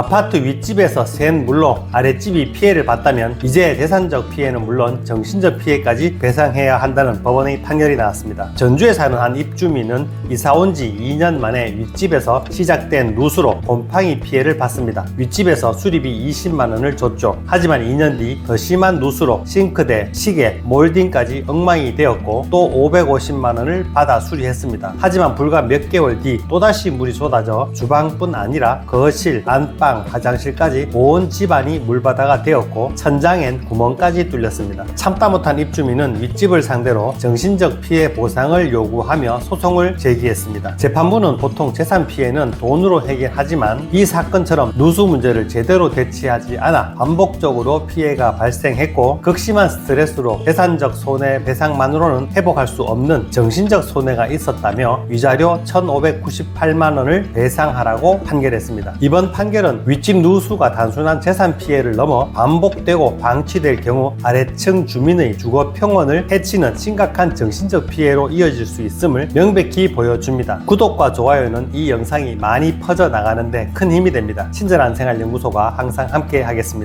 아파트 윗집에서 센 물로 아랫집이 피해를 봤다면 이제 재산적 피해는 물론 정신적 피해까지 배상해야 한다는 법원의 판결이 나왔습니다. 전주에 사는 한 입주민은 이사 온 지 2년 만에 윗집에서 시작된 누수로 곰팡이 피해를 받습니다. 윗집에서 수리비 20만 원을 줬죠. 하지만 2년 뒤 더 심한 누수로 싱크대, 시계, 몰딩까지 엉망이 되었고 또 550만 원을 받아 수리했습니다. 하지만 불과 몇 개월 뒤 또다시 물이 쏟아져 주방뿐 아니라 거실, 안방, 화장실까지 온 집안이 물바다가 되었고 천장엔 구멍까지 뚫렸습니다. 참다 못한 입주민은 윗집을 상대로 정신적 피해 보상을 요구하며 소송을 제기했습니다. 재판부는 보통 재산 피해는 돈으로 해결하지만 이 사건처럼 누수 문제를 제대로 대처하지 않아 반복적으로 피해가 발생했고 극심한 스트레스로 재산적 손해 배상만으로는 회복할 수 없는 정신적 손해가 있었다며 위자료 1,598만 원을 배상하라고 판결했습니다. 이번 판결은 윗집 누수가 단순한 재산 피해를 넘어 반복되고 방치될 경우 아래층 주민의 주거 평원을 해치는 심각한 정신적 피해로 이어질 수 있음을 명백히 보여줍니다. 구독과 좋아요는 이 영상이 많이 퍼져 나가는데 큰 힘이 됩니다. 친절한 생활 연구소가 항상 함께 하겠습니다.